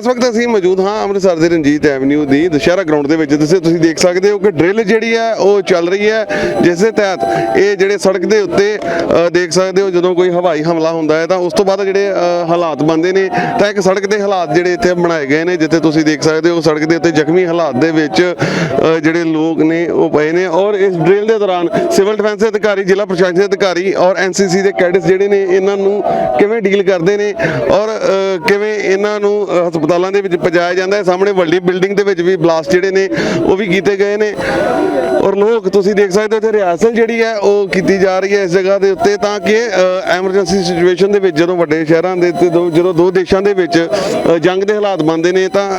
ਇਸ ਵਕਤ ਅਸੀਂ ਮੌਜੂਦ ਹਾਂ ਅੰਮ੍ਰਿਤਸਰ ਦੇ ਰਣਜੀਤ ਐਵਨਿਊ ਦੀ ਦੁਸ਼ਹਿਰਾ ਗਰਾਊਂਡ ਦੇ ਵਿੱਚ। ਜਿੱਥੇ ਤੁਸੀਂ ਦੇਖ ਸਕਦੇ ਹੋ ਕਿ ਡਰਿਲ ਜਿਹੜੀ ਹੈ ਉਹ ਚੱਲ ਰਹੀ ਹੈ ਜਿਸ ਦੇ ਤਹਿਤ ਇਹ ਜਿਹੜੇ ਸੜਕ ਦੇ ਉੱਤੇ ਦੇਖ ਸਕਦੇ ਹੋ ਜਦੋਂ ਕੋਈ ਹਵਾਈ ਹਮਲਾ ਹੁੰਦਾ ਹੈ ਤਾਂ ਉਸ ਤੋਂ ਬਾਅਦ ਜਿਹੜੇ ਹਾਲਾਤ ਬਣਦੇ ਨੇ ਤਾਂ ਇੱਕ ਸੜਕ ਦੇ ਹਾਲਾਤ ਜਿਹੜੇ ਇੱਥੇ ਬਣਾਏ ਗਏ ਨੇ ਜਿੱਥੇ ਤੁਸੀਂ ਦੇਖ ਸਕਦੇ ਹੋ ਸੜਕ ਦੇ ਉੱਤੇ ਜ਼ਖਮੀ ਹਾਲਾਤ ਦੇ ਵਿੱਚ ਜਿਹੜੇ ਲੋਕ ਨੇ ਉਹ ਪਏ ਨੇ ਔਰ ਇਸ ਡਰਿਲ ਦੇ ਦੌਰਾਨ ਸਿਵਲ ਡਿਫੈਂਸ ਦੇ ਅਧਿਕਾਰੀ ਜ਼ਿਲ੍ਹਾ ਪ੍ਰਸ਼ਾਸਨ ਦੇ ਅਧਿਕਾਰੀ ਔਰ ਐਨਸੀਸੀ ਦੇ ਕੈਡਿਟਸ ਜਿਹੜੇ ਨੇ ਇਹਨਾਂ ਨੂੰ ਕਿਵੇਂ ਡੀਲ ਕਰਦੇ ਨੇ ਔਰ ਕਿਵੇਂ ਇਹਨਾਂ ਨੂੰ ਅ, ਹਸਪਤਾਲਾਂ ਦੇ ਵਿੱਚ ਪਹੁੰਚਾਇਆ ਜਾਂਦਾ ਹੈ। ਸਾਹਮਣੇ ਵੱਡੀ ਬਿਲਡਿੰਗ ਦੇ ਵਿੱਚ ਵੀ ਬਲਾਸਟ ਜਿਹੜੇ ਨੇ, ਉਹ ਵੀ ਕੀਤੇ ਗਏ ਨੇ। ਔਰ ਲੋਕ, ਤੁਸੀਂ ਦੇਖ ਸਕਦੇ ਹੋ ਇੱਥੇ ਰਿਹਾਸਲ ਜਿਹੜੀ ਹੈ, ਉਹ ਕੀਤੀ ਜਾ ਰਹੀ ਹੈ ਇਸ ਜਗ੍ਹਾ ਦੇ ਉੱਤੇ। ਤਾਂ ਕਿ ਐਮਰਜੈਂਸੀ ਸਿਚੁਏਸ਼ਨ ਦੇ ਵਿੱਚ ਜਦੋਂ ਵੱਡੇ ਸ਼ਹਿਰਾਂ ਦੇ ਤੇ ਦੋ- ਜਦੋਂ ਦੋ ਦੇਸ਼ਾਂ ਦੇ ਵਿੱਚ ਜੰਗ ਦੇ ਹਾਲਾਤ ਬਣਦੇ ਨੇ, ਤਾਂ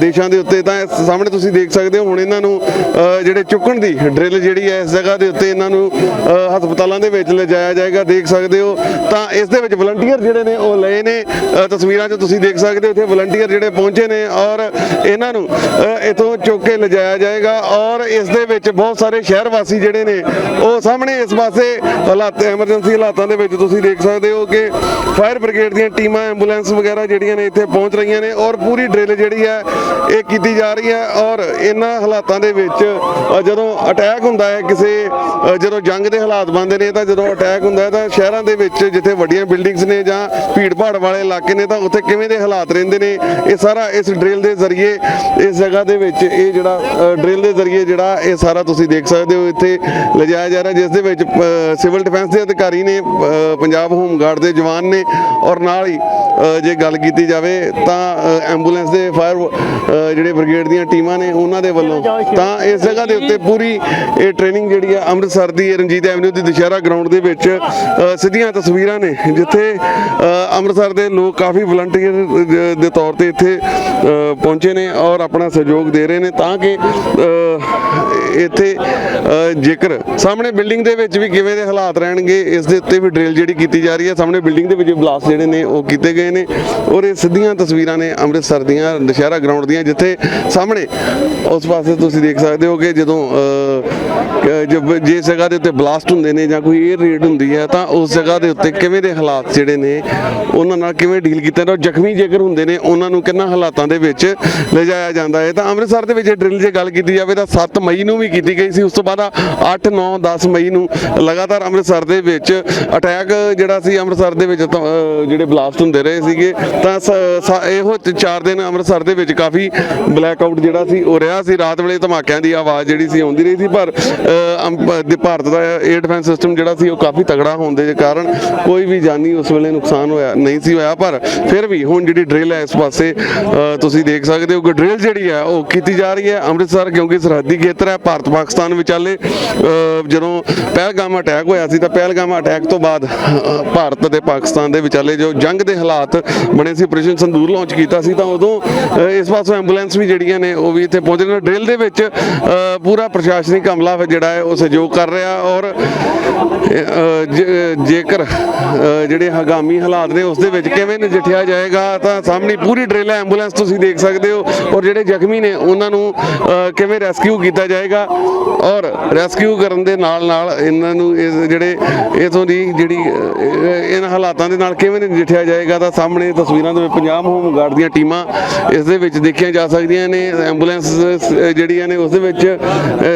ਦੇਸ਼ਾਂ ਦੇ ਉੱਤੇ ਤਾਂ ਇਸ ਸਾਹਮਣੇ ਤੁਸੀਂ ਦੇਖ ਸਕਦੇ ਹੋ, ਹੁਣ ਇਹਨਾਂ ਨੂੰ ਜਿਹੜੇ ਚੁੱਕਣ ਦੀ ਡਰਿਲ ਜਿਹੜੀ ਹੈ, ਇਸ ਜਗ੍ਹਾ ਦੇ ਉੱਤੇ ਇਹਨਾਂ ਨੂੰ ਹਸਪਤਾਲਾਂ ਦੇ ਵਿੱਚ ਲਿਜਾਇਆ ਜਾਏਗਾ। ਦੇਖ ਸਕਦੇ ਹੋ, ਤਾਂ ਇਸ ਦੇ ਵਿੱਚ ਵਲੰਟੀਅਰ ਜਿਹੜੇ ਨੇ, ਉਹ ਲਏ ਨੇ। ਤਸਵੀਰਾਂ 'ਚ ਤੁਸੀਂ ਦੇਖ ਸਕਦੇ ਹੋ, ਇੱਥੇ ਵਲੰਟੀਅਰ ਜਿਹੜੇ ਪਹੁੰਚੇ ਨੇ ਔਰ ਇਹਨਾਂ ਨੂੰ ਅ, ਇੱਥੋਂ ਚੁੱਕ ਕੇ ਲਿਜਾਇਆ ਜਾਏਗਾ ਔਰ ਇਸ ਦੇ ਵਿੱਚ ਬਹੁਤ ਸਾਰੇ ਸ਼ਹਿਰ ਵਾਸੀ ਜਿਹੜੇ ਨੇ ਉਹ ਸਾਹਮਣੇ ਇਸ ਪਾਸੇ ਹਾਲਾਤ ਐਮਰਜੈਂਸੀ ਹਾਲਾਤਾਂ ਦੇ ਵਿੱਚ ਤੁਸੀਂ ਦੇਖ ਸਕਦੇ ਹੋ ਕਿ ਫਾਇਰ ਬ੍ਰਿਗੇਡ ਦੀਆਂ ਟੀਮਾਂ ਐਂਬੂਲੈਂਸ ਵਗੈਰਾ ਜਿਹੜੀਆਂ ਨੇ ਇੱਥੇ ਪਹੁੰਚ ਰਹੀਆਂ ਨੇ ਔਰ ਪੂਰੀ ਡਰਿਲ ਜਿਹੜੀ ਹੈ ਇਹ ਕੀਤੀ ਜਾ ਰਹੀ ਹੈ ਔਰ ਇਹਨਾਂ ਹਾਲਾਤਾਂ ਦੇ ਵਿੱਚ ਜਦੋਂ ਅਟੈਕ ਹੁੰਦਾ ਹੈ ਕਿਸੇ ਜਦੋਂ ਜੰਗ ਦੇ ਹਾਲਾਤ ਬਣਦੇ ਨੇ ਤਾਂ ਜਦੋਂ ਅਟੈਕ ਹੁੰਦਾ ਹੈ ਤਾਂ ਸ਼ਹਿਰਾਂ ਦੇ ਵਿੱਚ ਜਿੱਥੇ ਵੱਡੀਆਂ ਬਿਲਡਿੰਗਸ ਨੇ ਜਾਂ ਭੀੜ ਭਾੜ ਵਾਲੇ ਇਲਾਕੇ ਨੇ ਤਾਂ ਉੱਥੇ ਕਿਵੇਂ ਦੇ ਹਾਲਾਤ ਰਹਿੰਦੇ ਨੇ ਇਹ ਸਾਰਾ ਇਸ ਡਰਿਲ ਦੇ ਜ਼ਰੀਏ, ਇਸ ਜਗ੍ਹਾ ਦੇ ਵਿੱਚ ਇਹ ਜਿਹੜਾ ਡਰਿਲ ਦੇ ਜ਼ਰੀਏ ਜਿਹੜਾ ਇਹ ਸਾਰਾ ਤੁਸੀਂ ਦੇਖ ਸਕਦੇ ਹੋ, ਇੱਥੇ ਲਿਜਾਇਆ ਜਾ ਰਿਹਾ, ਜਿਸ ਦੇ ਵਿੱਚ ਸਿਵਲ ਡਿਫੈਂਸ ਦੇ ਅਧਿਕਾਰੀ ਨੇ ਪੰਜਾਬ ਹੋਮ ਗਾਰਡ ਦੇ ਜਵਾਨ ਨੇ ਔਰ ਨਾਲ ਹੀ ਜੇ ਗੱਲ ਕੀਤੀ ਜਾਵੇ ਤਾਂ ਐਂਬੂਲੈਂਸ ਦੇ ਫਾਇਰ ਜਿਹੜੇ ਬ੍ਰਿਗੇਡ ਦੀਆਂ ਟੀਮਾਂ ਨੇ, ਉਹਨਾਂ ਦੇ ਵੱਲੋਂ ਤਾਂ ਇਸ ਜਗ੍ਹਾ ਦੇ ਉੱਤੇ ਪੂਰੀ ਇਹ ਟ੍ਰੇਨਿੰਗ ਜਿਹੜੀ ਆ ਅੰਮ੍ਰਿਤਸਰ ਦੀ ਰਣਜੀਤ ਐਵਨਿਊ ਦੀ ਦੁਸ਼ਹਿਰਾ ਗਰਾਊਂਡ ਦੇ ਵਿੱਚ ਸਿੱਧੀਆਂ ਤਸਵੀਰਾਂ ਨੇ, ਜਿੱਥੇ ਅੰਮ੍ਰਿਤਸਰ ਦੇ ਲੋਕ ਕਾਫੀ ਵਲੰਟੀਅਰ ਦੇ ਤੌਰ ਤੇ ਇੱਥੇ ਪਹੁੰਚੇ ਨੇ ਔਰ ਆਪਣਾ ਸਹਿਯੋਗ ਦੇ ਰਹੇ ਨੇ ਤਾਂ ਕਿ ਇੱਥੇ ਜੇਕਰ ਸਾਹਮਣੇ ਬਿਲਡਿੰਗ ਦੇ ਵਿੱਚ ਵੀ ਕਿਵੇਂ ਦੇ ਹਾਲਾਤ ਰਹਿਣਗੇ, ਇਸ ਦੇ ਉੱਤੇ ਵੀ ਡਰਿਲ ਜਿਹੜੀ ਕੀਤੀ ਜਾ ਰਹੀ ਹੈ, ਸਾਹਮਣੇ ਬਿਲਡਿੰਗ ਦੇ ਵਿੱਚ ਬਲਾਸਟ ਜਿਹੜੇ ਨੇ ਉਹ ਕੀਤੇ ਗਏ ਨੇ ਔਰ ਇਹ ਸਿੱਧੀਆਂ ਤਸਵੀਰਾਂ ਨੇ ਅੰਮ੍ਰਿਤਸਰ ਦੀਆਂ, ਦੁਸ਼ਹਿਰਾ ਗਰਾਊਂਡ ਦੀਆਂ, ਜਿੱਥੇ ਸਾਹਮਣੇ ਉਸ ਪਾਸੇ ਤੁਸੀਂ ਦੇਖ ਸਕਦੇ ਹੋ ਕਿ ਜਦੋਂ ਅ, ਜੇ ਜਗ੍ਹਾ ਦੇ ਉੱਤੇ ਬਲਾਸਟ ਹੁੰਦੇ ਨੇ ਜਾਂ ਕੋਈ 에ਅਰ ਰੇਡ ਹੁੰਦੀ ਹੈ ਤਾਂ ਉਸ ਜਗ੍ਹਾ ਦੇ ਉੱਤੇ ਕਿਵੇਂ ਦੇ ਹਾਲਾਤ ਜਿਹੜੇ ਨੇ ਉਹਨਾਂ ਨਾਲ ਕਿਵੇਂ ਡੀਲ ਕੀਤਾ ਜਾਂਦਾ? ਜ਼ਖਮੀ ਜੇਕਰ ਹੁੰਦੇ ਨੇ ਉਹਨਾਂ ਨੂੰ ਕਿੰਨਾ ਹਾਲਾਤਾਂ ਦੇ ਵਿੱਚ ਲਿਜਾਇਆ ਜਾਂਦਾ ਹੈ? ਤਾਂ ਅੰਮ੍ਰਿਤਸਰ ਦੇ ਵਿੱਚ ਡਰਿਲ ਜੇ ਗੱਲ ਕੀਤੀ ਜਾਵੇ ਤਾਂ 7 ਮਈ ਨੂੰ ਵੀ ਕੀਤੀ ਗਈ ਸੀ। ਉਸ ਤੋਂ ਬਾਅਦ 8 9 10 ਮਈ ਨੂੰ ਲਗਾਤਾਰ ਅੰਮ੍ਰਿਤਸਰ ਦੇ ਵਿੱਚ ਅਟੈਕ ਜਿਹੜਾ ਸੀ ਅੰਮ੍ਰਿਤਸਰ ਦੇ ਵਿੱਚ ਜਿਹੜੇ ਬਲਾਸਟ ਹੁੰਦੇ ਰਹੇ ਸੀਗੇ ਤਾਂ ਸ- ਇਹੋ 4 ਦਿਨ ਅੰਮ੍ਰਿਤਸਰ ਦੇ ਵਿੱਚ ਕਾਫੀ ਬਲੈਕ ਆਊਟ ਜਿਹੜਾ ਸੀ ਉਹ ਰਿਹਾ ਸੀ। ਰਾਤ ਵੇਲੇ ਧਮਾਕਿਆਂ ਦੀ ਆਵਾਜ਼ ਜਿਹੜੀ ਸੀ ਆਉਂਦੀ ਰਹੀ ਸੀ ਪਰ ਦੇ ਭਾਰਤ ਦਾ 에ਅਰ ਡਿਫੈਂਸ ਸਿਸਟਮ ਜਿਹੜਾ ਸੀ, ਉਹ ਕਾਫੀ ਤਗੜਾ ਹੋਣ ਦੇ ਕਾਰਨ ਕੋਈ ਵੀ ਜਾਨੀ ਉਸ ਵੇਲੇ ਨੁਕਸਾਨ ਹੋਇਆ ਨਹੀਂ ਸੀ ਹੋਇਆ, ਪਰ ਫਿਰ ਵੀ ਹੁਣ ਜਿਹੜੀ ਡਰਿਲ ਹੈ ਇਸ ਪਾਸੇ ਤੁਸੀਂ ਦੇਖ ਸਕਦੇ ਹੋ ਕਿ ਡਰਿਲ ਜਿਹੜੀ ਹੈ, ਉਹ ਕੀਤੀ ਜਾ ਰਹੀ ਹੈ ਅੰਮ੍ਰਿਤਸਰ, ਕਿਉਂਕਿ ਸਰਹੱਦੀ ਖੇਤਰ ਹੈ, ਭਾਰਤ ਪਾਕਿਸਤਾਨ ਵਿਚਾਲੇ ਜਦੋਂ ਪਹਿਲਗਾਮ ਅਟੈਕ ਹੋਇਆ ਸੀ, ਤਾਂ ਪਹਿਲਗਾਮ ਅਟੈਕ ਤੋਂ ਬਾਅਦ ਭਾਰਤ ਅਤੇ ਪਾਕਿਸਤਾਨ ਦੇ ਵਿਚਾਲੇ ਜੋ ਜੰਗ ਦੇ ਹਾਲਾਤ ਬਣੇ ਸੀ ਆਪਰੇਸ਼ਨ ਸੰਦੂਰ ਲਾਂਚ ਕੀਤਾ ਸੀ, ਤਾਂ ਉਦੋਂ ਇਸ ਪਾਸੋਂ ਐਂਬੂਲੈਂਸ ਵੀ ਜਿਹੜੀਆਂ ਨੇ, ਉਹ ਵੀ ਇੱਥੇ ਪਹੁੰਚ ਰਹੀਆਂ ਨੇ। ਡਰਿਲ ਦੇ ਵਿੱਚ ਪੂਰਾ ਪ੍ਰਸ਼ਾਸਨਿਕ ਹਮਲਾ ਫਿਰ ਜਿਹੜਾ ਹੈ, ਉਹ ਸਹਿਯੋਗ ਕਰ ਰਿਹਾ ਔਰ ਜੇਕਰ ਜਿਹੜੇ ਹਗਾਮੀ ਹਾਲਾਤ ਨੇ, ਉਸ ਦੇ ਵਿੱਚ ਕਿਵੇਂ ਨਜਿੱਠਿਆ ਜਾਏਗਾ, ਤਾਂ ਸਾਹਮਣੇ ਪੂਰੀ ਡਰਿਲ ਹੈ ਐਂਬੂਲੈਂਸ ਤੁਸੀਂ ਦੇਖ ਸਕਦੇ ਹੋ ਔਰ ਜਿਹੜੇ ਜ਼ਖਮੀ ਨੇ, ਉਹਨਾਂ ਨੂੰ ਕਿਵੇਂ ਰੈਸਕਿਊ ਕੀਤਾ ਜਾਏਗਾ ਔਰ ਰੈਸਕਿਊ ਕਰਨ ਦੇ ਨਾਲ ਨਾਲ ਇਹਨਾਂ ਨੂੰ ਇਸ ਜਿਹੜੇ, ਇਥੋਂ ਦੀ ਜਿਹੜੀ ਇਹਨਾਂ ਹਾਲਾਤਾਂ ਦੇ ਨਾਲ ਕਿਵੇਂ ਨਜਿੱਠਿਆ ਜਾਏਗਾ, ਤਾਂ ਸਾਹਮਣੇ ਤਸਵੀਰਾਂ ਦੇ ਵਿੱਚ ਪੰਜਾਬ ਹੋਮ ਗਾਰਡ ਦੀਆਂ ਟੀਮਾਂ ਇਸ ਦੇ ਵਿੱਚ ਦੇਖੀਆਂ ਜਾ ਸਕਦੀਆਂ ਨੇ, ਐਂਬੂਲੈਂਸ ਜਿਹੜੀਆਂ ਨੇ, ਉਸ ਦੇ ਵਿੱਚ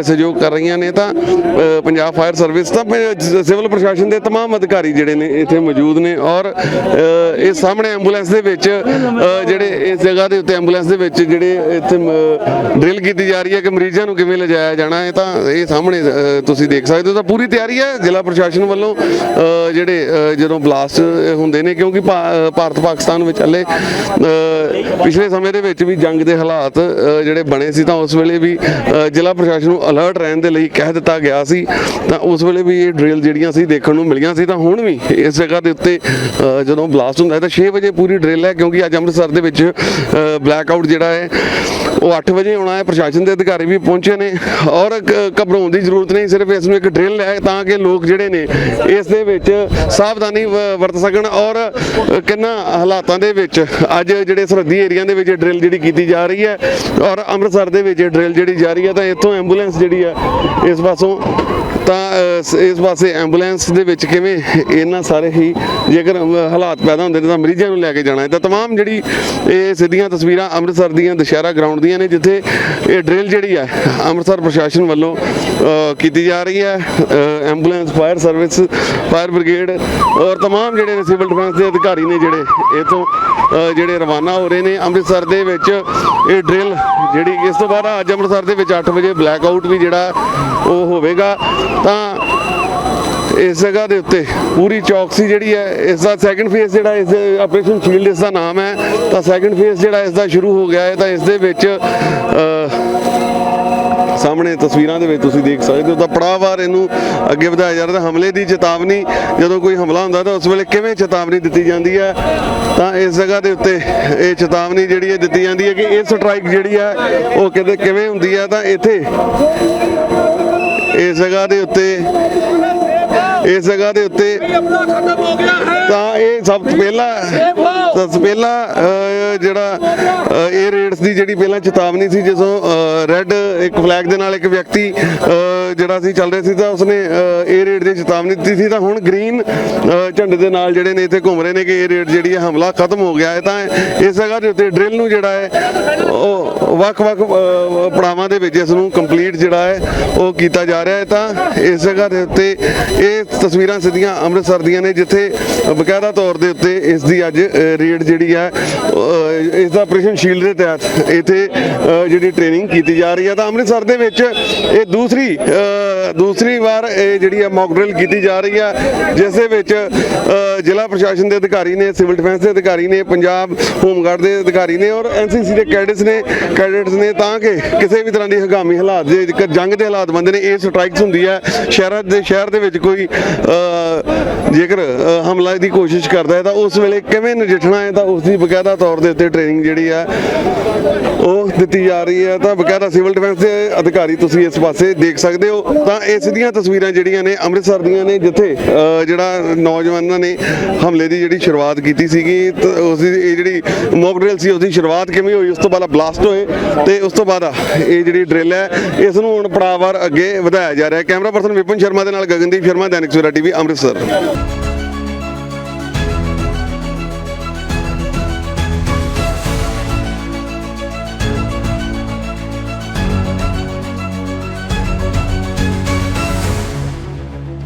ਸਹਿਯੋਗ ਕਰ ਰਹੀਆਂ ਨੇ। ਤਾਂ ਅ, ਪੰਜਾਬ ਫਾਇਰ ਸਰਵਿਸ ਤਾਂ ਪ- ਸਿਵਲ ਪ੍ਰਸ਼ਾਸਨ ਦੇ तमाम ਅਧਿਕਾਰੀ ਜਿਹੜੇ ਨੇ ਇੱਥੇ ਮੌਜੂਦ ਨੇ ਔਰ ਅ, ਇਹ ਸਾਹਮਣੇ ਐਂਬੂਲੈਂਸ ਦੇ ਵਿੱਚ ਅ, ਜਿਹੜੇ ਇਸ ਜਗ੍ਹਾ ਦੇ ਉੱਤੇ ਐਂਬੂਲੈਂਸ ਦੇ ਵਿੱਚ ਜਿਹੜੇ ਇੱਥੇ ਡਰਿਲ ਕੀਤੀ ਜਾ ਰਹੀ ਹੈ ਕਿ ਮਰੀਜ਼ਾਂ ਨੂੰ ਕਿਵੇਂ ਲਿਜਾਇਆ ਜਾਣਾ ਹੈ ਤਾਂ ਇਹ ਸਾਹਮਣੇ ਅ, ਤੁਸੀਂ ਦੇਖ ਸਕਦੇ ਹੋ ਤਾਂ ਪੂਰੀ ਤਿਆਰੀ ਹੈ ਜ਼ਿਲ੍ਹਾ ਪ੍ਰਸ਼ਾਸਨ ਵੱਲੋਂ ਅ, ਜਿਹੜੇ ਅ, ਜਦੋਂ ਬਲਾਸਟ ਹੁੰਦੇ ਨੇ ਕਿਉਂਕਿ ਭਾ- ਭਾਰਤ ਪਾਕਿਸਤਾਨ ਵਿਚਾਲੇ ਅ, ਪਿਛਲੇ ਸਮੇਂ ਦੇ ਵਿੱਚ ਵੀ ਜੰਗ ਦੇ ਹਾਲਾਤ ਅ, ਜਿਹੜੇ ਬਣੇ ਸੀ ਤਾਂ ਉਸ ਵੇਲੇ ਵੀ ਅ, ਜ਼ਿਲ੍ਹਾ ਪ੍ਰਸ਼ਾਸਨ ਨੂੰ ਅਲਰਟ ਰਹਿਣ ਦੇ ਲਈ ਕਹਿ ਦਿੱਤਾ ਗਿਆ ਸੀ, ਤਾਂ ਉਸ ਵੇਲੇ ਵੀ ਇਹ ਡਰਿਲ ਜਿਹੜੀਆਂ ਸੀ ਦੇਖਣ ਨੂੰ ਮਿਲੀਆਂ ਸੀ, ਤਾਂ ਹੁਣ ਵੀ ਇਸ ਜਗ੍ਹਾ ਦੇ ਉੱਤੇ ਜਦੋਂ ਬਲਾਸਟ ਹੁੰਦਾ ਹੈ, ਤਾਂ 6 ਵਜੇ ਪੂਰੀ ਡਰਿਲ ਹੈ, ਕਿਉਂਕਿ ਅੱਜ ਅੰਮ੍ਰਿਤਸਰ ਦੇ ਵਿੱਚ ਬਲੈਕ ਆਊਟ ਜਿਹੜਾ ਹੈ, ਉਹ 8 ਵਜੇ ਆਉਣਾ ਹੈ, ਪ੍ਰਸ਼ਾਸਨ ਦੇ ਅਧਿਕਾਰੀ ਵੀ ਪਹੁੰਚੇ ਨੇ, ਔਰ ਘਬਰਾਉਣ ਦੀ ਜ਼ਰੂਰਤ ਨਹੀਂ, ਸਿਰਫ ਇਸ ਨੂੰ ਇੱਕ ਡਰਿਲ ਹੈ, ਤਾਂ ਕਿ ਲੋਕ ਜਿਹੜੇ ਨੇ, ਇਸ ਦੇ ਵਿੱਚ ਸਾਵਧਾਨੀ ਵ- ਵਰਤ ਸਕਣ, ਔਰ ਕਿੰਨਾ ਹਾਲਾਤਾਂ ਦੇ ਵਿੱਚ, ਅੱਜ ਜਿਹੜੇ ਸਰਹੱਦੀ ਏਰੀਆ ਦੇ ਵਿੱਚ ਡਰਿਲ ਜਿਹੜੀ ਕੀਤੀ ਜਾ ਰਹੀ ਹੈ, ਔਰ ਅੰਮ੍ਰਿਤਸਰ ਦੇ ਵਿੱਚ ਡਰਿਲ ਜਿਹੜੀ ਜਾ ਰਹੀ ਹੈ, ਤਾਂ ਇੱਥੋਂ ਐਂਬੂਲੈਂਸ ਜਿਹੜੀ ਹੈ ਇਸ ਪਾਸੋਂ ਤਾਂ ਅ, ਸ- ਇਸ ਪਾਸੇ ਐਂਬੂਲੈਂਸ ਦੇ ਵਿੱਚ ਕਿਵੇਂ ਇਹਨਾਂ ਸਾਰੇ ਹੀ ਜੇਕਰ ਅ, ਹਾਲਾਤ ਪੈਦਾ ਹੁੰਦੇ ਨੇ ਤਾਂ ਮਰੀਜ਼ਾਂ ਨੂੰ ਲੈ ਕੇ ਜਾਣਾ ਹੈ ਤਾਂ तमाम ਜਿਹੜੀ ਇਹ ਸਿੱਧੀਆਂ ਤਸਵੀਰਾਂ ਅੰਮ੍ਰਿਤਸਰ ਦੀਆਂ ਦੁਸ਼ਹਿਰਾ ਗਰਾਊਂਡ ਦੀਆਂ ਨੇ ਜਿੱਥੇ ਇਹ ਡਰਿਲ ਜਿਹੜੀ ਹੈ ਅੰਮ੍ਰਿਤਸਰ ਪ੍ਰਸ਼ਾਸਨ ਵੱਲੋਂ ਅ, ਕੀਤੀ ਜਾ ਰਹੀ ਹੈ ਅ, ambulance fire service fire brigade ਔਰ तमाम ਜਿਹੜੇ ਨੇ ਸਿਵਲ ਡਿਫੈਂਸ ਦੇ ਅਧਿਕਾਰੀ ਨੇ ਜਿਹੜੇ ਇਥੋਂ ਜਿਹੜੇ ਰਵਾਨਾ ਹੋ ਰਹੇ ਨੇ ਅੰਮ੍ਰਿਤਸਰ ਦੇ ਵਿੱਚ ਇਹ ਡਰਿਲ ਜਿਹੜੀ ਇਸ ਤੋਂ ਬਾਅਦ ਅੱਜ ਅੰਮ੍ਰਿਤਸਰ ਦੇ ਵਿੱਚ 8 ਵਜੇ ਬਲੈਕ ਆਊਟ ਵੀ ਜਿਹੜਾ ਉਹ ਹੋਵੇਗਾ, ਤਾਂ ਇਸ ਜਗ੍ਹਾ ਦੇ ਉੱਤੇ ਪੂਰੀ ਚੌਕਸੀ ਜਿਹੜੀ ਹੈ, ਇਸ ਦਾ ਸੈਕੰਡ ਫੇਜ਼ ਜਿਹੜਾ ਇਸ ਆਪਰੇਸ਼ਨ ਫੀਲਡ ਇਸ ਦਾ ਨਾਮ ਹੈ, ਤਾਂ ਸੈਕੰਡ ਫੇਜ਼ ਜਿਹੜਾ ਇਸ ਦਾ ਸ਼ੁਰੂ ਹੋ ਗਿਆ ਹੈ, ਤਾਂ ਇਸ ਦੇ ਵਿੱਚ ਸਾਹਮਣੇ ਤਸਵੀਰਾਂ ਦੇ ਵਿੱਚ ਤੁਸੀਂ ਦੇਖ ਸਕਦੇ ਹੋ ਤਾਂ ਪੜਾਵਾਰ ਇਹਨੂੰ ਅੱਗੇ ਵਧਾਇਆ ਜਾ ਰਿਹਾ ਤਾਂ ਹਮਲੇ ਦੀ ਚੇਤਾਵਨੀ, ਜਦੋਂ ਕੋਈ ਹਮਲਾ ਹੁੰਦਾ ਤਾਂ ਉਸ ਵੇਲੇ ਕਿਵੇਂ ਚੇਤਾਵਨੀ ਦਿੱਤੀ ਜਾਂਦੀ ਹੈ? ਤਾਂ ਇਸ ਜਗ੍ਹਾ ਦੇ ਉੱਤੇ ਇਹ ਚੇਤਾਵਨੀ ਜਿਹੜੀ ਹੈ ਦਿੱਤੀ ਜਾਂਦੀ ਹੈ ਕਿ ਇਹ ਸਟ੍ਰਾਈਕ ਜਿਹੜੀ ਹੈ, ਉਹ ਕਿਤੇ ਕਿਵੇਂ ਹੁੰਦੀ ਹੈ? ਤਾਂ ਇੱਥੇ ਇਸ ਜਗ੍ਹਾ ਦੇ ਉੱਤੇ, ਇਸ ਜਗ੍ਹਾ ਦੇ ਉੱਤੇ ਤਾਂ ਇਹ ਸਭ ਤੋਂ ਪਹਿਲਾਂ ਤੋਂ ਪਹਿਲਾਂ ਜਿਹੜਾ ਅਹ, ਇਹ ਰੇਡਸ ਦੀ ਜਿਹੜੀ ਪਹਿਲਾਂ ਚੇਤਾਵਨੀ ਸੀ ਜਦੋਂ ਰੈੱਡ ਇੱਕ ਫਲੈਗ ਦੇ ਨਾਲ ਇੱਕ ਵਿਅਕਤੀ ਜਿਹੜਾ ਸੀ ਚੱਲ ਰਿਹਾ ਸੀ ਤਾਂ ਉਸਨੇ ਏ ਇਹ ਰੇਡ ਦੀ ਚੇਤਾਵਨੀ ਦਿੱਤੀ ਸੀ। ਤਾਂ ਹੁਣ ਗ੍ਰੀਨ ਝੰਡੇ ਦੇ ਨਾਲ ਜਿਹੜੇ ਨੇ ਇੱਥੇ ਘੁੰਮ ਰਹੇ ਨੇ ਕਿ ਏ ਰੇਡ ਜਿਹੜੀ ਹੈ ਹਮਲਾ ਖਤਮ ਹੋ ਗਿਆ ਹੈ। ਤਾਂ ਇਸ ਜਗ੍ਹਾ ਦੇ ਉੱਤੇ ਡਰਿਲ ਨੂੰ ਜਿਹੜਾ ਹੈ ਉਹ ਵੱਖ-ਵੱਖ ਪੜਾਵਾਂ ਦੇ ਵਿੱਚ ਇਸ ਨੂੰ ਕੰਪਲੀਟ ਜਿਹੜਾ ਹੈ ਉਹ ਕੀਤਾ ਜਾ ਰਿਹਾ ਹੈ। ਤਾਂ ਇਸ ਜਗ੍ਹਾ ਦੇ ਉੱਤੇ ਇਹ ਤਸਵੀਰਾਂ ਸਿੱਧੀਆਂ ਅੰਮ੍ਰਿਤਸਰ ਦੀਆਂ ਨੇ ਜਿੱਥੇ ਬਕਾਇਦਾ ਤੌਰ ਦੇ ਉੱਤੇ ਇਸ ਦੀ ਅੱਜ ਅਹ, ਜਿਹੜੀ ਹੈ ਇਸ ਦਾ ਆਪਰੇਸ਼ਨ ਸ਼ੀਲਡ ਦੇ ਤਹਿਤ ਇੱਥੇ ਜਿਹੜੀ ਟ੍ਰੇਨਿੰਗ ਕੀਤੀ ਜਾ ਰਹੀ ਹੈ ਤਾਂ ਅੰਮ੍ਰਿਤਸਰ ਦੇ ਵਿੱਚ ਇਹ ਦੂਸਰੀ ਦੂਸਰੀ ਵਾਰ ਇਹ ਜਿਹੜੀ ਹੈ ਮੌਕ ਡਰਿਲ ਕੀਤੀ ਜਾ ਰਹੀ ਹੈ ਜਿਸ ਦੇ ਵਿੱਚ ਜ਼ਿਲ੍ਹਾ ਪ੍ਰਸ਼ਾਸਨ ਦੇ ਅਧਿਕਾਰੀ ਨੇ, ਸਿਵਲ ਡਿਫੈਂਸ ਦੇ ਅਧਿਕਾਰੀ ਨੇ, ਪੰਜਾਬ ਹੋਮਗਾਰਡ ਦੇ ਅਧਿਕਾਰੀ ਨੇ ਔਰ ਐਨਸੀਸੀ ਦੇ ਕੈਡਟਸ ਨੇ ਕੈਡਟਸ ਨੇ ਤਾਂ ਕਿ ਕਿਸੇ ਵੀ ਤਰ੍ਹਾਂ ਦੀ ਹਗਾਮੀ ਹਾਲਾਤ ਦੇ ਜੇਕਰ ਜੰਗ ਦੇ ਹਾਲਾਤ ਬੰਦੇ ਨੇ, ਇਹ ਸਟ੍ਰਾਈਕਸ ਹੁੰਦੀ ਹੈ ਸ਼ਹਿਰਾਂ ਦੇ, ਸ਼ਹਿਰ ਦੇ ਵਿੱਚ ਕੋਈ ਜੇਕਰ ਹਮਲਾ ਦੀ ਕੋਸ਼ਿਸ਼ ਕਰਦਾ ਹੈ ਤਾਂ ਉਸ ਵੇਲੇ ਕਿਵੇਂ ਨਜਿੱਠਣਾ ਹੈ ਤਾਂ ਉਸ ਦੀ ਬਕਾਇਦਾ ਤੌਰ ਦੇ ਉੱਤੇ ਟ੍ਰੇਨਿੰਗ ਜਿਹੜੀ ਹੈ ਉਹ ਦਿੱਤੀ ਜਾ ਰਹੀ ਹੈ ਤਾਂ ਬਕਾਇਦਾ ਸਿਵਲ ਡਿਫੈਂਸ ਦੇ ਅਧਿਕਾਰੀ ਤੁਸੀਂ ਇਸ ਪਾਸੇ ਦੇਖ ਸਕਦੇ ਹੋ। ਤਾਂ ਇਸ ਦੀਆਂ ਤਸਵੀਰਾਂ ਜਿਹੜੀਆਂ ਨੇ ਅੰਮ੍ਰਿਤਸਰ ਦੀਆਂ ਨੇ, ਜਿੱਥੇ ਜਿਹੜਾ ਨੌਜਵਾਨਾਂ ਨੇ ਹਮਲੇ ਦੀ ਜਿਹੜੀ ਸ਼ੁਰੂਆਤ ਕੀਤੀ ਸੀਗੀ ਉਸ ਦੀ ਇਹ ਜਿਹੜੀ ਮੌਕ ਡਰਿਲ ਸੀ ਉਸ ਦੀ ਸ਼ੁਰੂਆਤ ਕਿਵੇਂ ਹੋਈ, ਉਸ ਤੋਂ ਬਾਅਦ ਬਲਾਸਟ ਹੋਏ, ਤੇ ਉਸ ਤੋਂ ਬਾਅਦ ਇਹ ਜਿਹੜੀ ਡਰਿਲ ਹੈ, ਇਸ ਨੂੰ ਹੁਣ ਪੜਾਵਾਰ ਅੱਗੇ ਵਧਾਇਆ ਜਾ ਰਿਹਾ ਹੈ। ਕੈਮਰਾ ਪਰਸਨ ਵਿਪਨ ਸ਼ਰਮਾ ਦੇ ਨਾਲ ਗਗਨਦੀਪ ਸ਼ਰਮਾ, ਦੈਨਿਕ ਸਵੇਰਾ ਟੀਵੀ, ਅੰਮ੍ਰਿਤਸਰ।